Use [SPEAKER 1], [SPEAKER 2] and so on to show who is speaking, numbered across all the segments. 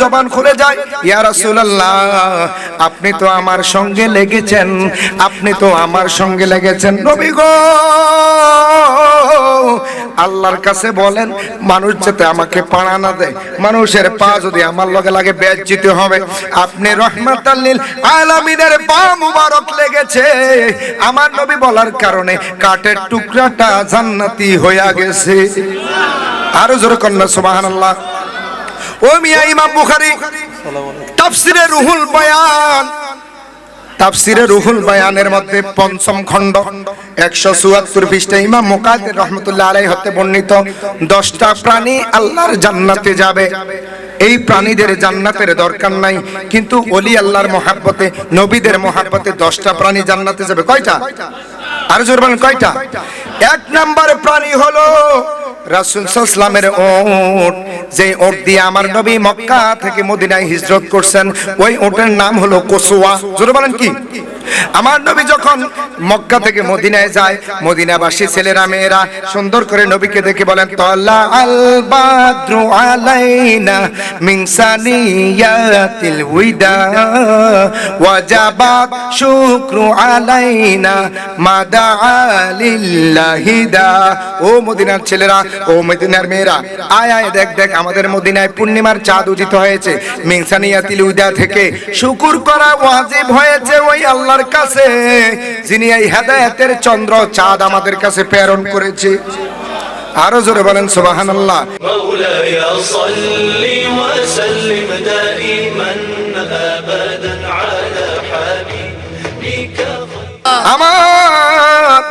[SPEAKER 1] জবান খুলে যায়, ইয়া রাসূলুল্লাহ, আপনি তো আমার সঙ্গে লেগেছেন, আপনি তো আমার সঙ্গে লেগেছেন। নবী গো, আল্লাহর কাছে বলেন, মানুষ যাতে আমাকে পাড়া না দেয়, মানুষের পা যদি আমার লগে লাগে বেজ্জিত হবে। আপনি রহমাতাল্লিল আলামিনের পা মুবারক লেগেছে। আমার নবী বলার কারণে কাঠের টুকরাটা জান্নাতি হইয়া গেছে। আরও জোরে কন্যা, সুবহানাল্লাহ। ও মিয়া ইমাম বুখারী, তাফসিরে রুহুল বয়ান। তাফসিরে রুহুল বয়ানের মধ্যে পঞ্চম খণ্ড, একশো চুয়াত্তর পৃষ্ঠা ইমাম মুকাদ্দির রহমতুল্লাহ আলাই হতে বর্ণিত, দশটা প্রাণী আল্লাহর জান্নাতে যাবে। এই প্রাণীদের জান্নাতের দরকার নাই, কিন্তু অলি আল্লাহর মহাব্বতে, নবীদের মহাব্বতে দশটা প্রাণী জান্নাতে যাবে। কয়টা? আর জোর বলেন, কয়টা? এক নাম্বার প্রাণী হলো রাসূল সাল্লামের ওট, যে ওট দিয়ে আমার নবী মক্কা থেকে মদিনায় হিজরত করছেন, ওই ওটের নাম হলো কসুয়া জোরে বলেন কি? আমার নবী যখন মক্কা থেকে মদিনায় যায়, মদিনাবাসী ছেলেরা, মেয়েরা সুন্দর করে নবীকে দেখে বলেন তল্লা আল বাদ্রু আলাইনা মিন সানিয়াতিল উইদা, ওয়াজাবাত শুকরু আলাইনা মাদা লিল্লাহি দা। ও মদিনার ছেলেরা, ও মদিনার মেয়েরা, আয় আয়, দেখ দেখ, আমাদের মদিনায় পূর্ণিমার চাঁদ উদিত হয়েছে। মিনসানিয়াতিল উইদা থেকে শুকুর করা ওয়াজিব হয়েছে ওই আল্লাহর কাছে, যিনি এই হেদায়তের চন্দ্র চাঁদ আমাদের কাছে প্রেরণ করেছে। আরও জোরে বলেন
[SPEAKER 2] সুবাহান আল্লাহ
[SPEAKER 1] আমার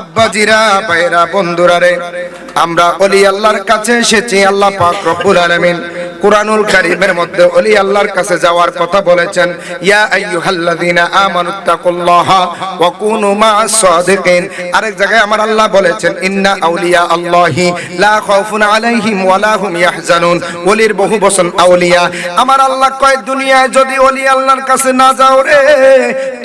[SPEAKER 1] আব্বাজিরা ভাইরা বন্ধুরা রে, আমরা অলি আল্লাহর কাছে এসেছি, আল্লাহ পাক রব্বুল আলামিন কুরআনুল কারীমের মধ্যে অলি আল্লাহর কাছে যাওয়ার কথা বলেছেন, ইয়া আইয়ুহাল্লাযীনা ওয়া কুনু সাদিকিন। আরেক জায়গায় আমার আল্লাহ বলেছেন, ইন্না আউলিয়া আল্লাহি, লা খাউফুন আলাইহিম ওয়া লা হুম ইয়াহজানুন। ওলির বহু আউলিয়া। আমার আল্লাহ কয়, দুনিয়ায় যদি অলি আল্লাহর কাছে না যাও রে,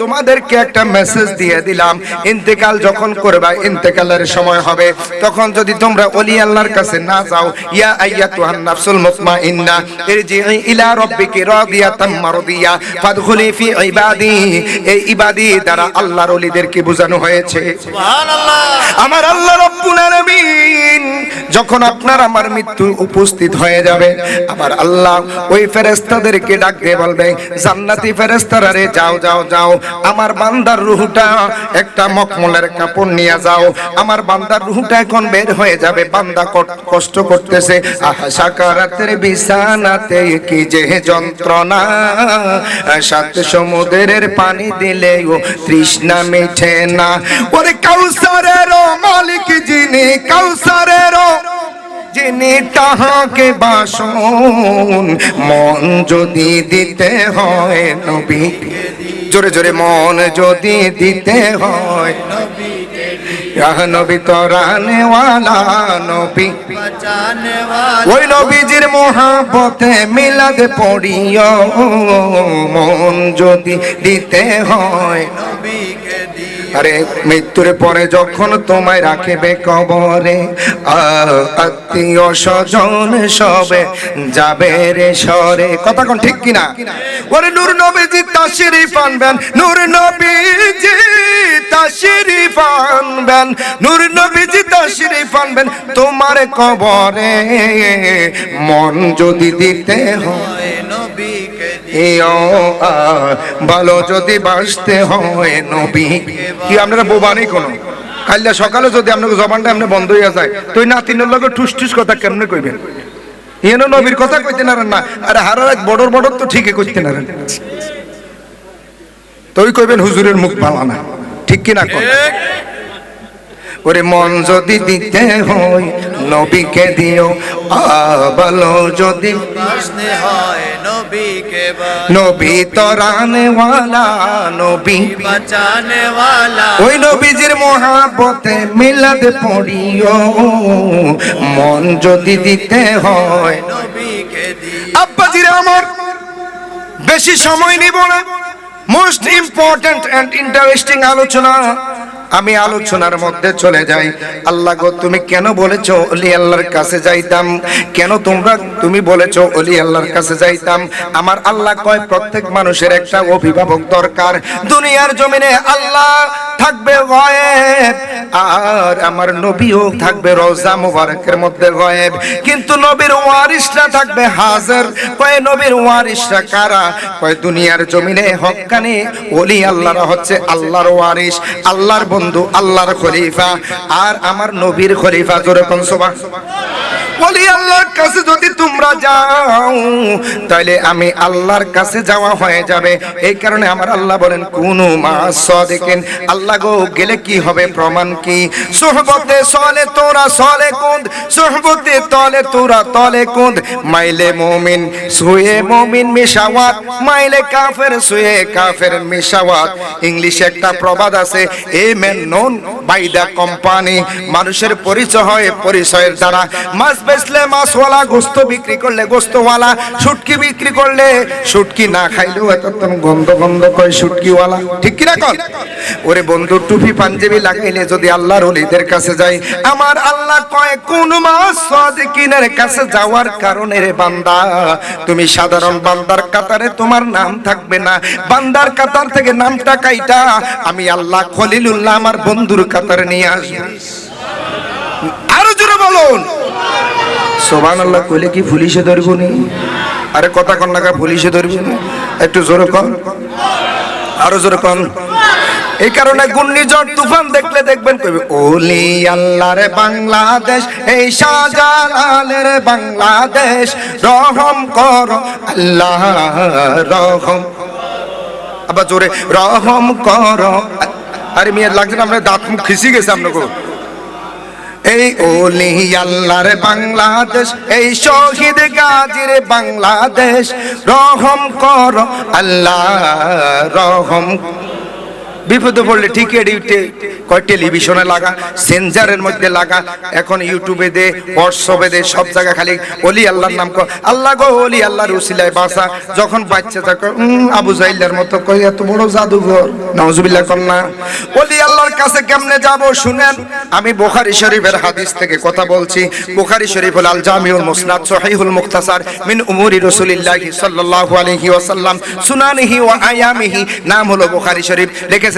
[SPEAKER 1] তোমাদেরকে একটা মেসেজ দিয়ে দিলাম, ইন্তেকাল যখন করবা, ইন্তেকালের সময় হবে। তখন যদি তোমরা অলি আল্লাহর কাছে না যাও, ইয়া আইয়াতুহান নাফসুল মুতমাইন্না ইরজিই ইলা রাব্বিকি রাদিয়াতাম মারদিয়া। ফাদখুলি ফি ইবাদি। এই ইবাদি দ্বারা আল্লাহর ওলিদেরকে বোঝানো হয়েছে। আমার আল্লাহ রব্বুল আলামিন যখন আপনার আমার মৃত্যু উপস্থিত হয়ে যাবে আমার আল্লাহ ওই বলবে জান্নাতি ফেরেশতারা রে যাও যাও যাও। আমার বান্দার রুহটা একটা মখমলের কাপড় নিয়ে যাও। আমার বান্দার রুহটা এখন বের হয়ে যাবে। বান্দা কষ্ট করতেছে। আহা সাকারাতের বিছানাতে কি যে যন্ত্রণা? সাত সমুদ্রের পানি দিলেও তৃষ্ণা মিঠে না। ওরে কাউসারের মালিক যিনি কাউসারের যিনি তাহাকে বাসন, মন যদি দিতে হয় নবী। জোরে জোরে মন যদি দিতে হয় আহ নবী তরানেওয়ালা নবী। ওই নবীজির মহাপথে মিলাদ পড়িও মন যদি দিতে হয়। আরে মৃত্যুর পরে যখন তোমায় রাখবে কবরে আত্মীয় স্বজন সবে যাবে রে সরে। কথা কোন ঠিক কিনা? ওরে নূর নবীজি তাশরীফ আনবেন, নূর নবীজি তাশরীফ আনবেন, নূর নবীজি তাশরীফ আনবেন। তোমার কবরে মন যদি দিতে হয় এও ভালো যদি বাঁচতে হয় নবী। কি আপনারা বোবা নেই কোনো? কাল্লা সকালে যদি আপনাকে জবানটা এমনি বন্ধ হইয়া যায় তুই না তিনের লগে ঠুস ঠুস কথা কেমনে কইবেন? ইয়েন নবীর কথা কইতে নারেন না আরে হারার এক বড়র বড়র তো ঠিকই কইতে নারেন। তুই কইবেন হুজুরের মুখ ভালো না ঠিক কিনা কর ওরে মন যদি দিতে হয় নবীকে দিও আবালো যদি।
[SPEAKER 3] হয় নবীকে
[SPEAKER 1] নবী তরানে ওয়ালা নবী।
[SPEAKER 3] বাঁচানে वाला
[SPEAKER 1] ওই নবীজির মহাপতে মিলাদ পড়িও, মন যদি দিতে হয়।
[SPEAKER 3] নবীকে দি
[SPEAKER 1] আব্বাজিরে আমার, বেশি সময় নিব না। মোস্ট ইম্পর্ট্যান্ট এন্ড ইন্টারেস্টিং আলোচনা আমি আলোচনার মধ্যে চলে যাই। আল্লাহ গো, তুমি কেন বলেছ অলি আল্লাহর কাছে যাইতাম? কেন তোমরা তুমি বলেছ অলি আল্লাহর কাছে যাইতাম? আমার আল্লাহ কয়, প্রত্যেক মানুষের একটা অভিভাবক দরকার। দুনিয়ার জমিনে আল্লাহ থাকবে গয়েব, আর আমার নবীও থাকবে রোজা মুবারকের মধ্যে গয়েব। কিন্তু নবীর ওয়ারিসরা থাকবে হাজার। কয় নবীর ওয়ারিসরা কারা? কয় দুনিয়ার জমিনে হক্কানি ওলি আল্লাহরা হচ্ছে আল্লাহর ওয়ারিস আল্লাহর বন্ধু, আল্লাহর খলিফা, আর আমার নবীর খলিফা জোরে কোন বলি, আল্লাহর কাছে যদি তোমরা যাও তাহলে আমি আল্লাহর কাছে যাওয়া হয়ে যাবে। এই কারণে আমার আল্লাহ বলেন, কোন মা দেখেন আল্লাহ গো, গেলে কি হবে, প্রমাণ কি? সোহবতে সলে তোরা সলে কুন্দ সোহবতে তলে তোরা তলে কুন্দ মাইলে মুমিন সুয়ে মুমিন মিশাওয়াত। মাইলে কাফের সুয়ে কাফের মিশাওয়াত। ইংলিশে একটা প্রবাদ আছে, a men known by the company, মানুষের পরিচয় হয় পরিচয়ের দ্বারা। মাছ বেচলে মাছওয়ালা, গোস্ত বিক্রি করলে গোস্তওয়ালা, শুটকি বিক্রি করলে শুটকি না খাইলেও এতক্ষণ গন্ধ গন্ধ কয় শুটকিওয়ালা। ঠিক কি না কর ওরে বন্ধু, টুপি, পাঞ্জাবি লাগাইলে যদি আল্লাহর ওলিদের কাছে যাই, আমার আল্লাহ কয়, কোন মাস সাদিকিনের কাছে যাওয়ার কারণে রে বান্দা, তুমি সাধারণ বান্দার কাতারে তোমার নাম থাকবে না। বান্দার কাতার থেকে নামটা কাইটা, আমি আল্লাহ খলিলুল্লাহ আমার বন্ধুর কাতারে নিয়ে আসব। আরও জোরে বলুন। সোবান আল্লাহ কইলে কি পুলিশে ধরব নি? আরে কথা কন লাগা পুলিশে ধরব নি? একটু জোরে কন। আরও জোরে কন। এই কারণে ঘূর্ণিঝড় তুফান দেখলে দেখবেন কইবে ওলি আল্লাহর বাংলাদেশ, এই শাহজালালের বাংলাদেশ। রহম কর আল্লাহ, রহম। আবার জোরে, রহম কর আরে মেয়ের লাগছে না, আমরা দাঁত মুখ খিসি গেছে আপনাকে। এই ওলি আল্লাহর বাংলাদেশ, এই শহীদ গাজীর বাংলাদেশ, রহম কর আল্লাহ, রহম বিপদে পড়লে ঠিক এডিটে কয় টেলিভিশনে লাগা সেন্সারের মধ্যে লাগা, এখন ইউটিউবে দে, হোয়াটসঅ্যাপে দে, সব জায়গা খালি অলি আল্লাহর নাম কর আল্লাহ গো অলি আল্লাহর উসিলায় বাসা, যখন বাচ্চা থাকে আবু জাইলার মতো কই এত বড় জাদুঘর নওজুবিল্লাহ কন্যা অলি আল্লাহর কাছে কেমনে যাব শুনেন? আমি বুখারী শরীফের হাদিস থেকে কথা বলছি। বুখারী শরীফ হল আল জামিউল মুসনাদ, সহিহুল মুখতাসার, মিন উমুরি রাসূলিল্লাহি সাল্লাল্লাহু আলাইহি ওয়াসাল্লাম, সুনানিহি ওয়া আয়ামিহি, নাম হলো বুখারী শরীফ।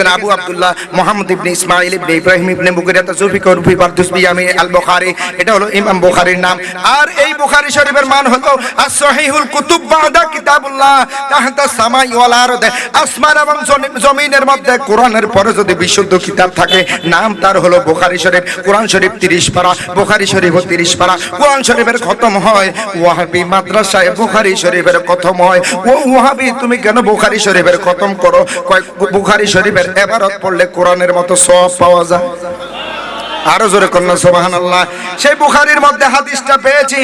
[SPEAKER 1] লিখেছেন আবু আব্দুল্লাহ মুহাম্মদ ইবনে ইসমাঈল ইবনে ইব্রাহিম ইবনে মুগিরাত জুফিকর ফি বারদুস বিয়ামি আল বুখারী এটা হলো ইমাম বুখারীর নাম। আর এই বুখারী শরীফের মান হলো আস সহিহুল কুতুব বাদা কিতাবুল্লাহ তাহতা সামাই ওয়াল আরদ। আসমান এবং জমি- জমিনের মধ্যে কোরআনের পরে যদি বিশুদ্ধ কিতাব থাকে, নাম তার হলো বুখারী শরীফ। কোরআন শরীফ 30 পারা, বুখারী শরীফ 30 পারা। কোরআন শরীফের খতম হয় ওয়াহাবি মাদ্রাসায়, বুখারী শরীফের খতম হয়। ও ওয়াহাবি, তুমি কেন বুখারী শরীফের খতম করো? কয়, বুখারী শরীফের এবারত পড়লে কোরআনের মতো সব পাওয়া যায়। আরও জোরে কন্যা সোবাহান আল্লাহ সেই বুখারির মধ্যে হাদিসটা পেয়েছি।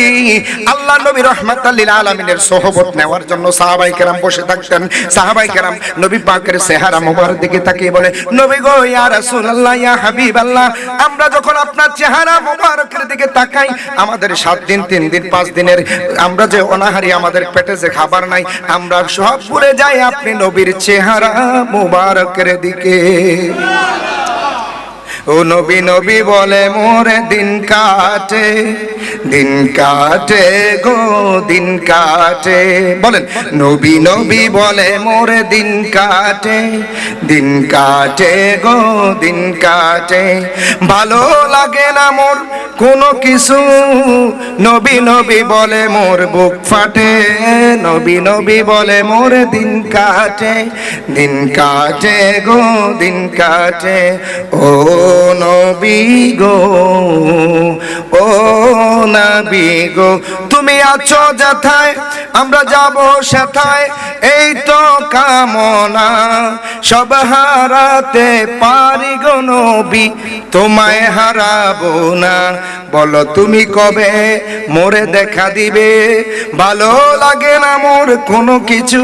[SPEAKER 1] আল্লাহ নবী রহমাতাল্লিল আলমিনের সোহবত নেওয়ার জন্য সাহাবাই কেরাম বসে থাকতেন। সাহাবাই কেরাম নবী পাকের চেহারা মোবারক দিকে তাকিয়ে বলে, নবী গো, ইয়া রাসূলুল্লাহ, ইয়া হাবিবাল্লাহ, আমরা যখন আপনার চেহারা মোবারকের দিকে তাকাই, আমাদের সাত দিন, তিন দিন, পাঁচ দিনের, আমরা যে অনাহারি আমাদের পেটে যে খাবার নাই, আমরা সব ভুলে যাই আপনি নবীর চেহারা মোবারকের দিকে। ও নবী নবী বলে, মোরে দিন কাটে দিন কাটে গো, দিন কাটে। বলেন, নবী নবী বলে, মোরে দিন কাটে দিন কাটে গো, দিন কাটে। ভালো লাগে না মোর কোনো কিছু। নবী নবী বলে, মোর বুক ফাটে। নবী নবী বলে, মোর দিন কাটে দিন কাটে গো, দিন কাটে। ও নবী গো, ও নবী গো, তুমি আছো যেথায়, আমরা যাব সেথায়, এই তো কামনা, সব হারাতে পারি গো নবী, তোমায় হারাবো না। বলো তুমি কবে মোরে দেখা দিবে? ভালো লাগে না মোর কোনো কিছু?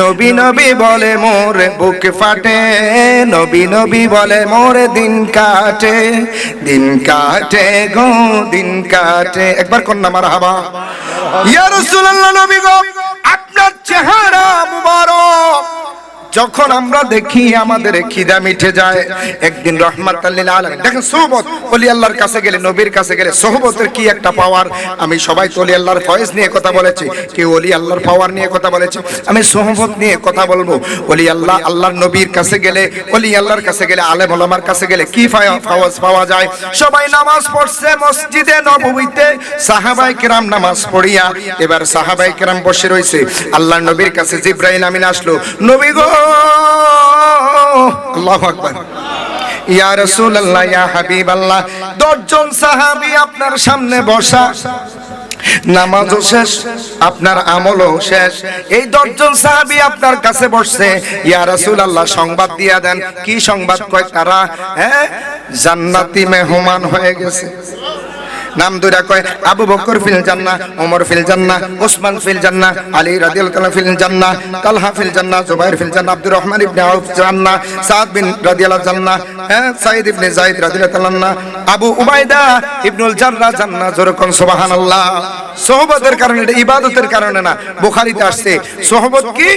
[SPEAKER 1] নবী নবী বলে মোর বুক ফাটে, নবী নবী বলে মোর দিন কাটে, দিন কাটে গো, দিন কাটে। একবার কন্যা মারা হাবা ইয়ার নবী গো, আপনার চেহারা মুবারক। যখন আমরা দেখি আমাদের খিদা মিঠে যায়, একদিন আলামিন, দেখেন সোহবত ওলি আল্লাহর কাছে গেলে, নবীর কাছে গেলে সোহবতের কি একটা পাওয়ার আমি সবাই ওলি আল্লাহর ফয়েজ নিয়ে কথা বলেছি, কেউ ওলি আল্লাহর পাওয়ার নিয়ে কথা বলেছে, আমি সোহবত নিয়ে কথা বলব ওলি আল্লাহ, আল্লাহর নবীর কাছে গেলে ওলি আল্লাহর কাছে গেলে, আলেম ওলামার কাছে গেলে কি ফাওয়াজ পাওয়া যায়? সবাই নামাজ পড়ছে মসজিদে নববীতে সাহাবাই কেরাম নামাজ পড়িয়া, এবার সাহাবাই কেরাম বসে রয়েছে আল্লাহর নবীর কাছে জিব্রাইল আমিন আসলো, নবী গো আল্লাহু আকবার। ইয়া রাসূলুল্লাহ, ইয়া হাবিবাল্লাহ, দশজন সাহাবী আপনার সামনে বসা। নামাজও শেষ, আপনার আমলও শেষ। এই দশজন সাহাবী আপনার কাছে বসছে। ইয়া রাসূলুল্লাহ, সংবাদ দিয়া দেন। কি সংবাদ? কয় তারা হ্যাঁ? জান্নাতি মেহমান হয়ে গেছে। নাম দুইটা কয়, আবু বকর ফিল জান্না ওমর ফিল জান্না ওসমান ফিল জান্না আলী রাদিয়াল্লাহু ফিল জান্না তালহা ফিল জান্না জুবাইর ফিল জান্না আব্দুর রহমান ইবনে আউফ জান্না সাদ বিন রাদিয়াল্লাহু জান্না হ্যাঁ সাইদ ইবনে যায়েদ রাদিয়াল্লাহু আবু উবাইদা ইবনুল জাররা জান্না জোরকন সুবহানাল্লাহ। সোহবতের কারণে এটা ইবাদতের কারণে না, বোখারিতে আসছে, সোহবত কি?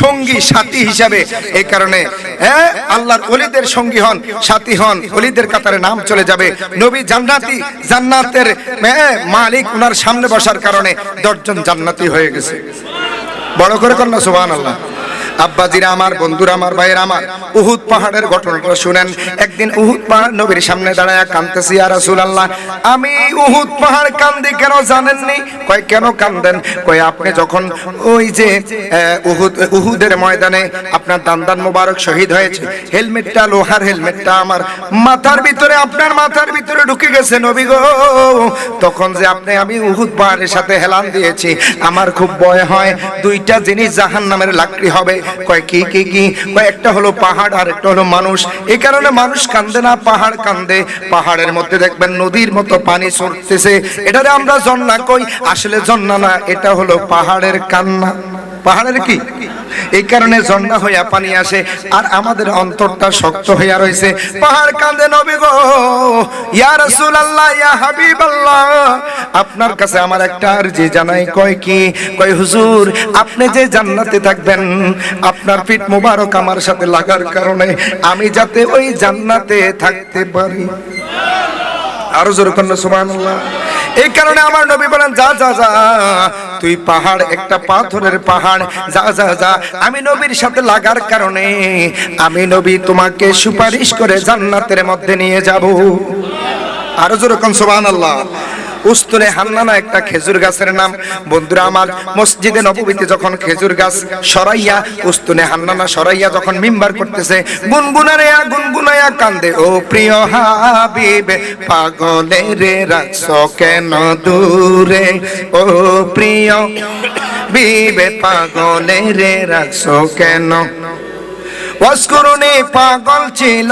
[SPEAKER 1] সঙ্গী, সাথী হিসাবে। এই কারণে হ্যাঁ আল্লাহর অলিদের সঙ্গী হন, সাথী হন অলিদের কাতারে নাম চলে যাবে। নবী জান্নাতি, জান্নাতের মালিক ওনার সামনে বসার কারণে দশজন জান্নাতি হয়ে গেছে। বড় করে কন্যা সোহান আল্লাহ আব্বাজিরা আমার, বন্ধুরা আমার, ভাইয়ের আমার, উহুদ পাহাড়ের ঘটনাটা শুনেন। একদিন উহুদ পাহাড় নবীর সামনে দাঁড়ায় কান্দতেছি আর রাসূলুল্লাহ, আমি উহুদ পাহাড় কান্দি কেন জানেননি? কয়, কেন কান্দেন? কয়, আপনি যখন ওই যে উহুদ, উহুদের ময়দানে আপনার দান্দান মোবারক শহীদ হয়েছে, হেলমেটটা, লোহার হেলমেটটা আমার মাথার ভিতরে, আপনার মাথার ভিতরে ঢুকে গেছে নবী গো। তখন যে আপনি, আমি উহুদ পাহাড়ের সাথে হেলান দিয়েছি, আমার খুব ভয় হয়, দুইটা জিনিস জাহান নামের লাকড়ি হবে কয় কি কি কি? কয় একটা হলো পাহাড়, আর একটা হলো মানুষ। এই কারণে মানুষ কান্দে না, পাহাড় কান্দে। পাহাড়ের মধ্যে দেখবেন নদীর মতো পানি ছড়তেছে। এটারে আমরা জন্না কই? আসলে জন্না না, এটা হলো পাহাড়ের কান্না। পাহাড়ের কি? এই কারণে জন্না হইয়া পানি আসে, আর আমাদের অন্তরটা শক্ত হইয়া রয়েছে পাহাড় কান্দে নবী গো, ইয়া রাসূলুল্লাহ, ইয়া হাবিবাল্লাহ। আপনার কাছে আমার একটা আরজি জানাই, কয় কি? কয়, হুজুর, আপনি যে জান্নাতে থাকবেন, আপনার পিঠ মোবারক আমার সাথে লাগার কারণে আমি যাতে ওই জান্নাতে থাকতে পারি। এই কারণে আমার নবী বলেন, যা যা যা, তুই পাহাড়, একটা পাথরের পাহাড়, যা যা যা, আমি নবীর সাথে লাগার কারণে আমি নবী তোমাকে সুপারিশ করে জান্নাতের মধ্যে নিয়ে যাব। আরও যেরকম সোবান সুবহানাল্লাহ। উস্তুনে হান্নানা একটা খেজুর গাছের নাম। বন্ধুরা, আমার মসজিদে নববীতে যখন খেজুর গাছ সরাইয়া, উস্তুনে হান্নানা সরাইয়া যখন মিম্বার করতেছে, গুনগুনারে গুনগুনায়া কান্দে, ও প্রিয় হাবিব, পাগলে রে রাখছো কেন দূরে? ও প্রিয় বিবে পাগলে রে রাখছো কেন? পাগল ছিল,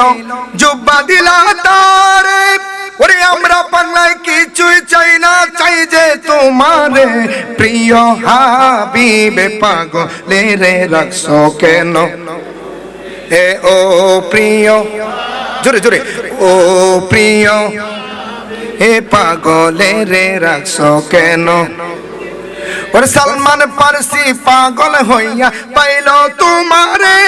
[SPEAKER 1] জুব্বা দিলা তারে ওরে আমরা বাংলায় কিছুই চাই না, চাই যে তোমারে। প্রিয় হাবিবে, পাগলে রে রাখছো কেন? এ ও প্রিয়, জোরে জোরে। ও প্রিয় হে পাগলে রে রাখছো কেন? ওরে সালমান পারসি পাগল হইয়া পাইল তোমারে।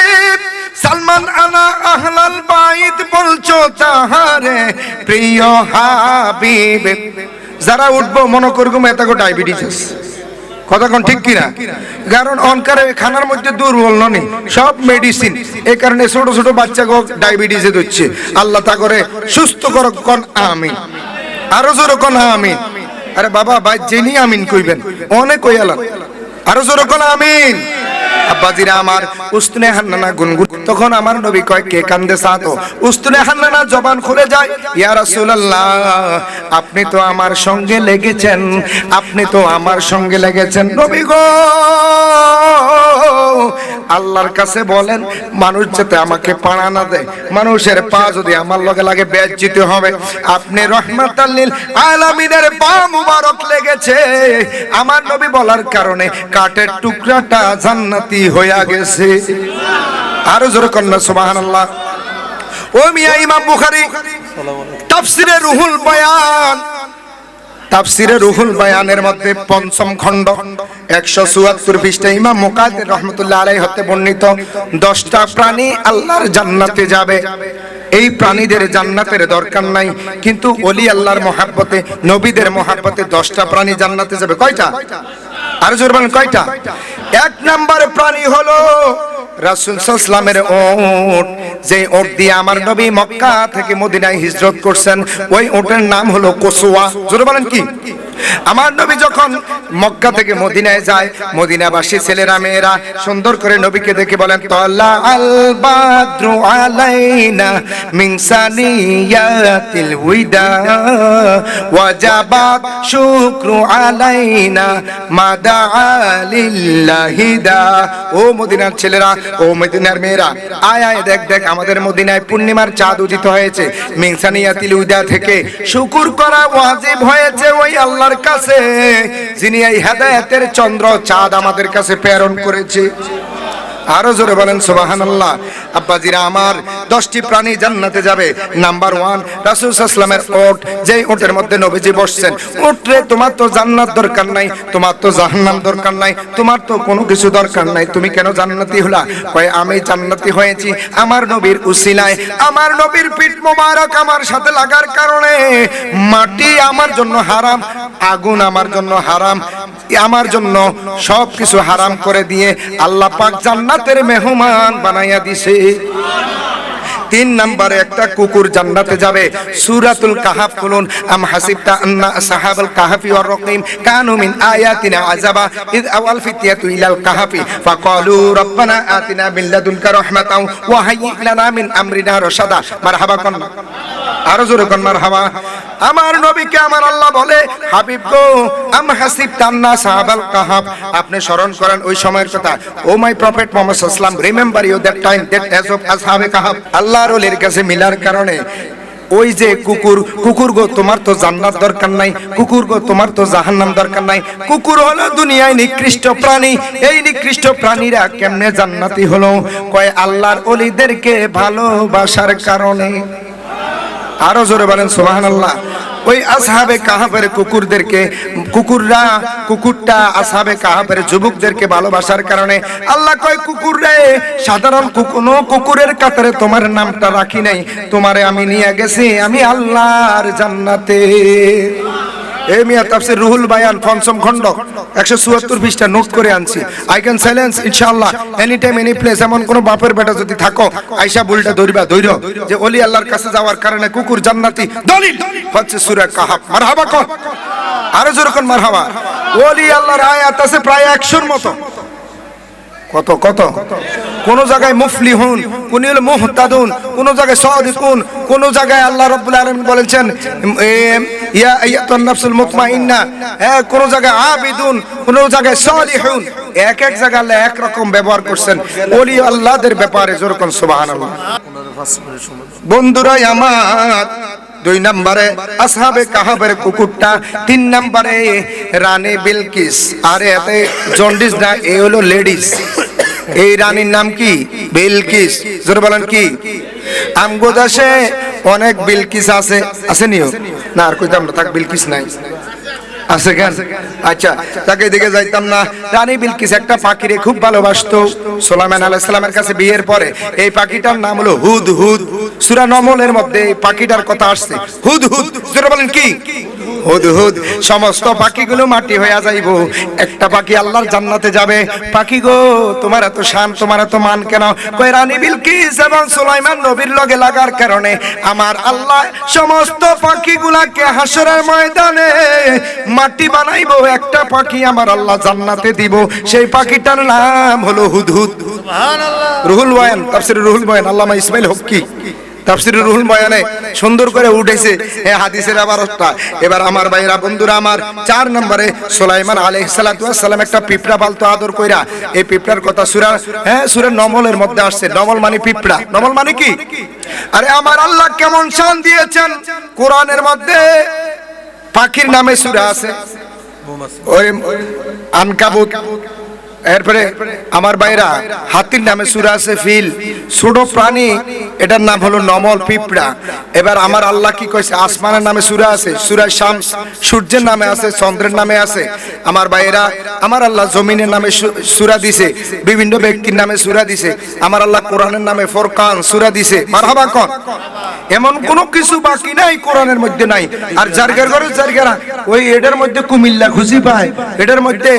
[SPEAKER 1] সালমান আনা আহলাল বাইত বলছো তাহারে। প্রিয় হাবিব, যারা উঠবো, মনে করব এতগো ডায়াবেটিস। আছে কথা কোন ঠিক কিনা? কারণ অনকারে খানার মধ্যে দুর্বল ননি, সব মেডিসিন এই কারণে ছোট ছোট বাচ্চা গো ডায়াবেটিসে দিচ্ছে আল্লাহ তা করে, সুস্থ কর কোন আমিন। আরও জোর কোন আমিন। আরে বাবা, ভাই, জেনি আমিন কইবেন। অনেক কইয়ালাম আরও জোর কোন আমিন। আব্বাজিরা আমার, উস্তুনে হান্নানা গুনগুন। তখন আমার নবী কয়, কে কান্দে সাতো উস্তুনে হান্নানা জবান খুলে যায়, ইয়া রাসূলুল্লাহ, আপনি তো আমার সঙ্গে লেগেছেন, আপনি তো আমার সঙ্গে লেগেছেন। নবী গো! আল্লাহর কাছে বলেন, মানুষ যাতে আমাকে পাড়া না দেয়, মানুষের পা যদি আমার লগে লাগে বেজ্জিত হবে। আপনি রহমাতাল্লিল আলামিনের পা মুবারক লেগেছে। আমার নবী বলার কারণে কাঠের টুকরাটা জান্নাতি হইয়া গেছে। আরও জোরে কন্যা সুবহানাল্লাহ। ও মিয়া ইমাম বুখারী, তাফসিরে রুহুল বয়ান। তাফসিরে রুহুল বায়ানের মধ্যে পঞ্চম খণ্ড, একশো চুয়াত্তর পৃষ্ঠা ইমাম মুকাদ্দের রহমতুল্লাহ আলাই হতে বর্ণিত, দশটা প্রাণী আল্লাহর জান্নাতে যাবে। এই প্রাণীদের জান্নাতের দরকার নাই, কিন্তু অলি আল্লাহর মহাব্বতে, নবীদের মহাব্বতে দশটা প্রাণী জান্নাতে যাবে। কয়টা? আর জোর বলেন, কয়টা? এক নাম্বার প্রাণী হলো রাসূল সাল্লামের ওট, যে ওট দিয়ে আমার নবী মক্কা থেকে মদিনায় হিজরত করছেন, ওই ওটের নাম হলো কসুয়া জোরে বলেন কি? আমার নবী যখন মক্কা থেকে মদিনায় যায়, মদিনাবাসী ছেলেরা, মেয়েরা সুন্দর করে নবীকে দেখে বলেন আলাইনা মিনসানিয়াতিল উইদা, ওয়াজাবাত শুকরু আলাইনা মাদা লিল্লাহিদা ও মদিনার ছেলেরা, ও মদিনার মেয়েরা, আয় আয়, দেখ দেখ, আমাদের মদিনায় পূর্ণিমার চাঁদ উদিত হয়েছে। মিংসানিয়াতিল উদা থেকে শুকুর করা ওয়াজিব হয়েছে ওই আল্লাহর কাছে যিনি এই হেদায়েতের চন্দ্র চাঁদ আমাদের কাছে প্রেরণ করেছে। আরও জোরে বলেন সুবহানাল্লাহ। আব্বাজিরা আমার দশটি প্রাণী জান্নাতে যাবে। নাম্বার ওয়ান রাসূল সাল্লামের ওট। যেই ওটের মধ্যে নবীজি বসছেন, ওটরে তোমার তো জান্নাত দরকার নাই, তোমার তো জাহান্নাম দরকার নাই, তোমার তো কোনো কিছু দরকার নাই, তুমি কেন জান্নাতি হলা? কয়, আমি জান্নাতি হয়েছি আমার নবীর উসিলায়, আমার নবীর পিঠ মোবারক আমার সাথে লাগার কারণে। মাটি আমার জন্য হারাম, আগুন আমার জন্য হারাম আমার জন্য সব কিছু হারাম করে দিয়ে আল্লাহ পাক জান্নাতের মেহমান বানাইয়া দিছে। তিন নম্বরে একটা কুকুর জান্নাতে যাবে। সূরাতুল কাহাফ খুলুন। আম হাসিবতা আন্না সাহাবাল কাহাফি ওয়ার রাকিম কানু মিন আয়াতিনা আযাবা ইদ আওয়াল ফিতিয়াতু ইলাল কাহাফি। ফাকালু রাব্বানা আতিনা মিন লাদুনকা রাহমাতাও ওয়া হাইয়্ লানা মিন আমরিনা রশাদা। মারহাবা কন আরও জোরে কন মারহাবা। আমার নবীকে আমার আল্লাহ বলে, হাবিব গো, আম হাসিবতা আন্না সাহাবাল কাহাফ আপনি স্মরণ করেন ওই সময়ের কথা। ও মাই প্রফেট মুহাম্মদ ওয়াসাল্লাম remember you that time that as of আসহাবে কাহাফ আল্লাহর ওলির কাছে মিলার কারণে ওই যে কুকুর কুকুর গো, তোমার তো জান্নাত দরকার নাই, কুকুর গো, তোমার তো জাহান্নাম দরকার নাই। কুকুর হলো দুনিয়ায় নিকৃষ্ট প্রাণী, এই নিকৃষ্ট প্রাণীরা কেমনে জান্নাতি হলো? কয় আল্লাহর ওলিদেরকে ভালোবাসার কারণে। আরও জোরে বলেন, সুবহানাল্লাহ। ওই আসহাবে কাহাবের কুকুরদেরকে, কুকুররা, কুকুরটা আসহাবে কাহাবের যুবকদেরকে ভালোবাসার কারণে, আল্লাহ কয়, কুকুর রে, সাধারণ কোনো কুকুরের কাতারে তোমার নামটা রাখি নাই। তোমারে আমি নিয়ে গেছি, আমি আল্লাহর জান্নাতে। এ মিয়া তাফসির রুহুল বায়ান পঞ্চম খণ্ড। একশো চুয়াত্তর পৃষ্ঠা নোট করে আনছি। আই ক্যান সাইলেন্স ইনশাআল্লাহ এনি টাইম এনি প্লেস এমন কোন বাপের বেটা যদি থাকো, আইসা বুলটা ধরিবা, ধৈর্য। যে অলি আল্লাহর কাছে যাওয়ার কারণে কুকুর, জান্নাতি, দলিল। হচ্ছে সূরা কাহাফ। মারহাবা কর। আরও যেরকম মার মারহাবা। অলি আল্লাহর আয়াত আছে প্রায় একশোর মতো। কত কত? কোন জায়গায় মুফলিহুন কোন হলো মুহতাদুন, কোন জায়গায় সাদিকুন কোন জায়গায় আল্লাহ রাব্বুল আলামিন বলেছেন ইয়া আইয়াতুন নাফসুল মুতমাইন্না হ্যাঁ কোন জায়গায় আবিদুন, কোন জায়গায় সালিহুন, এক এক জায়গায় আল্লাহ এক রকম ব্যবহার করছেন। ওলি আল্লাহদের ব্যাপারে যেরকম সুবহানাল্লাহ। বন্ধুরাই আমার দুই নম্বরে আসহাবে কাহাবের কুকুরটা, তিন নম্বরে রানী বিলকিস। আরে এতে জন্ডিস না, এ হলো লেডিস। এই রানীর নাম কি? বিলকিস। জোর বলেন কি? আমগো দেশে অনেক বিলকিস আছে। আছে নিও না, আর কইতাম না থাক বিলকিস নাই। আছে কেন? আচ্ছা তাকে দিকে যাইতাম না। রানী বিলকিস একটা পাখিরে খুব ভালোবাসতো। সোলামান আলাইহিস সালামের কাছে বিয়ের পরে এই পাখিটার নাম হলো হুদ হুদ। সূরা নমলের মধ্যে এই পাখিটার কথা আসছে। হুদ হুদ সূরা বলেন কি? হুদ হুদ সমস্ত পাখিগুলো মাটি হইয়া যাইব। একটা পাখি আল্লাহর জান্নাতে যাবে। পাখি গো তোমার এত শান তোমার এত মান কেন? কই রানী বিলকিস এবং সুলাইমান নবীর লগে লাগার কারণে আমার আল্লাহ সমস্ত পাখিগুলাকে হাসরের ময়দানে মাটি বানাইবো। একটা পাখি আমার আল্লাহ জান্নাতে দিব। সেই পাখিটার নাম হলো হুদহুদ। রুহুল বয়ান তাফসির রুহুল বয়ান আল্লামা ইসমাইল হক্কি। তাফসির রুহুল বয়ানে সুন্দর করে উঠেছে এই হাদিসের আবারটা এবার আমার ভাইরা, বন্ধুরা আমার, চার নম্বরে সুলাইমান আলাইহিস সালাম একটা পিঁপড়া পালতো আদর কইরা। এই পিঁপড়ার কথা সূরা হ্যাঁ সূরা নমলের মধ্যে আসছে। নমল মানে পিঁপড়া। নমল মানে কি? আরে আমার আল্লাহ কেমন শান দিয়েছেন। কোরআনের মধ্যে পাখির নামে সূরা আছে। ওই আনকাবুত। এরপরে আমার ভাইরা, হাতির নামে সুরা আছে ফিল। ছোট প্রাণী, এটার নাম হলো নমল পিঁপড়া। এবার আমার আল্লাহ কি কইছে? আসমানের নামে সুরা আছে সুরা শামস। সূর্যের নামে আছে, চন্দ্রের নামে আছে। আমার ভাইরা, আমার আল্লাহ জমিনের নামে সুরা দিছে, বিভিন্ন ব্যক্তির নামে সুরা দিছে। আমার আল্লাহ কোরআনের নামে ফোরকান সুরা দিছে। মারহাবা কন। এমন কোনো কিছু বাকি নাই, কোরআনের মধ্যে নাই। আর জারগার ঘরে জারগারা, ওই এটার মধ্যে কুমিল্লা খুঁজি পায়, এটার মধ্যে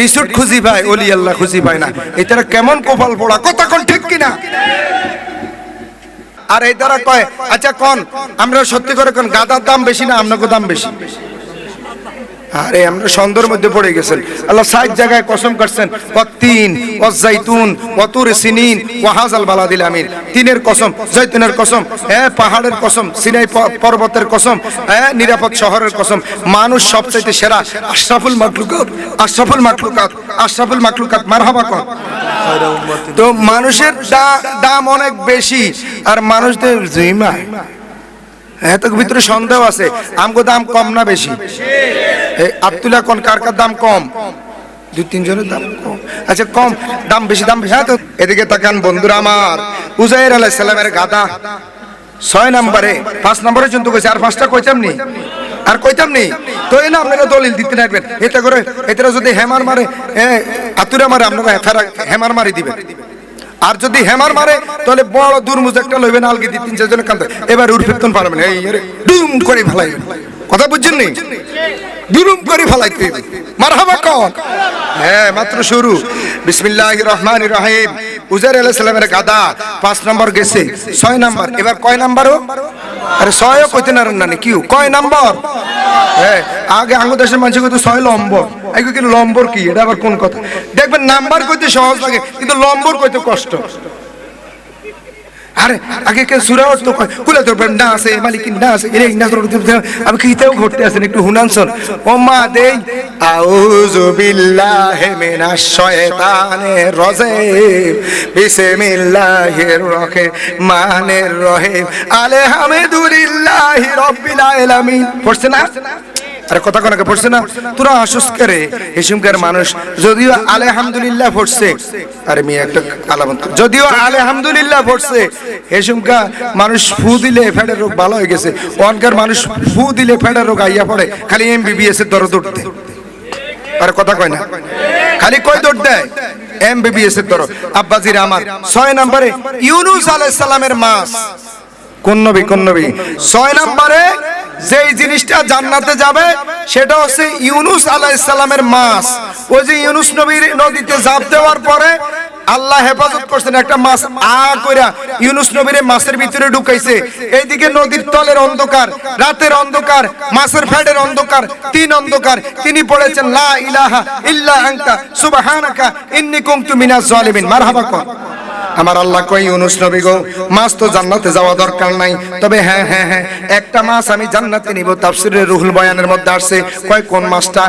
[SPEAKER 1] রিসোর্ট খুশি পায় আল্লাহ খুশি পায় না। এটারা কেমন কপাল পোড়া? কথা কোন ঠিক কিনা? আর এই দ্বারা কয় আচ্ছা কোন? আমরা সত্যি করে কোন গাদার দাম বেশি না, আপনাকে দাম বেশি? আরে, আমরা সন্দেহের মধ্যে পড়ে গেছেন। আল্লাহ সাত জায়গায় কসম করছেন তিন ওয়াজাইতুন ওয়াতুর সিনিন, ওয়াহাজাল বালাদিল আমির তিনের কসম, জৈতুনের কসম হ্যাঁ পাহাড়ের কসম, সিনাই পর্বতের কসম হ্যাঁ নিরাপদ শহরের কসম। মানুষ সবচাইতে সেরা, আশরাফুল মাকলুকাত আশরাফুল মাকলুকাত আশরাফুল মাকলুকাত, মারহাবা কর। তো মানুষের দাম অনেক বেশি, আর মানুষদের জিমায় হ্যাঁ তো ভিতরে সন্দেহ আছে। আমগো দাম কম না বেশি? এই আব্দুল্লাহ কোন কার কার দাম কম? দুই তিনজনের দাম কম। আচ্ছা কম। দাম বেশি দাম বেশি। হ্যাঁ তো এদিকে তাকান বন্ধুরা আমার। উজাইর আলাইহিস সালামের গাদা। ছয় নম্বরে পাঁচ নম্বরে জন্তু কইছে আর পাঁচটা কইতাম নি? আর কইতাম নি? তো এই না আপনারা দলিল দিতে রাখবেন এতে করে এতে যদি হেমার মারে এ আতুরা মারে আপনারা হেমার মারি দিবেন আর যদি হেমার মারে, তাহলে বড় দুর্মুজ একটা লইবেন আলগি দিয়ে তিন চারজনের কান্দে। এবার উর ফিরতন পারবেন এই ডুম করে ফেলাই কথা বুঝছেন নি? দুরুম করে ফেলাইতে মারহাবা কন হ্যাঁ মাত্র শুরু। বিসমিল্লাহির রহমানির রহিম। উজার আলাহ সালামের গাদা পাঁচ নম্বর গেছে। ছয় নম্বর। এবার কয় নম্বরও? আরে ছয়ও কইতে না রান্না কি কয় নম্বর? হ্যাঁ আগে আঙ্গু দেশের মানুষ কিন্তু ছয় লম্বর। এগুলো কিন্তু লম্বর কি? এটা আবার কোন কথা? দেখবেন নাম্বার কইতে সহজ লাগে, কিন্তু লম্বর কইতে কষ্ট। আরে, আগে কে সুরা তো কয় কুলা তোর না আছে মালিকিন না আছে? এরে না তোর আমি কিতেও ঘটতে আছেন একটু হুনান শোন। ও মা, দেই। আউযু বিল্লাহি মিনাশ শয়তানির রাজিম। বিসমিল্লাহির রহমানির রহিম। আলহামদুলিল্লাহি রাব্বিল আলামিন। পড়ছে না? আরে কথা কোনাকে পড়ছে না? তোরা আশুস করে মানুষ। যদিও আলহামদুলিল্লাহ পড়ছে। আরে মেয়ে, একটা আলামত যদিও আলহামদুলিল্লাহ পড়ছে। হিসুমকা মানুষ ফু দিলে ফেডের রোগ ভালো হয়ে গেছে। অনকার মানুষ ফু দিলে ফেডের রোগ আইয়া পড়ে। খালি এমবিবিএস এর দরদ উঠতে। আরে কথা কয় না। খালি কয় দৌড় দেয়? এমবিবিএস এর দরদ। আব্বাজির আমার। ছয় নম্বরে ইউনুস আলাইহিস সালামের মাস। কোন নবী কোন নবী? ছয় নম্বরে যেই জিনিসটা জান্নাতে যাবে, সেটা হচ্ছে ইউনুস আলাইহিস সালামের মাছ। ওই যে ইউনুস নবীর নদীতে ঝাঁপ দেওয়ার পরে আল্লাহ হেফাজত করছেন একটা মাছ, আ কইরা ইউনুস নবীরে মাছের ভিতরে ঢুকাইছে। এইদিকে নদীর তলের অন্ধকার, রাতের অন্ধকার, মাছের ফ্যাডের অন্ধকার, তিন অন্ধকার। তিনি পড়েছেন, লা ইলাহা ইল্লা আনতা, সুবহানাকা, ইন্নী কুনতু মিনাজ জালিমিন মারহাবা কর। আমার আল্লাহ কই ইউনুস নবী গো, মাছ তো জান্নাতে যাওয়া দরকার নাই। তবে হ্যাঁ হ্যাঁ হ্যাঁ একটা মাছ আমি জান্নাতে নিব। তাফসিরের রুহুল বয়ানের মধ্যে আসছে, কয়, কোন মাছটা?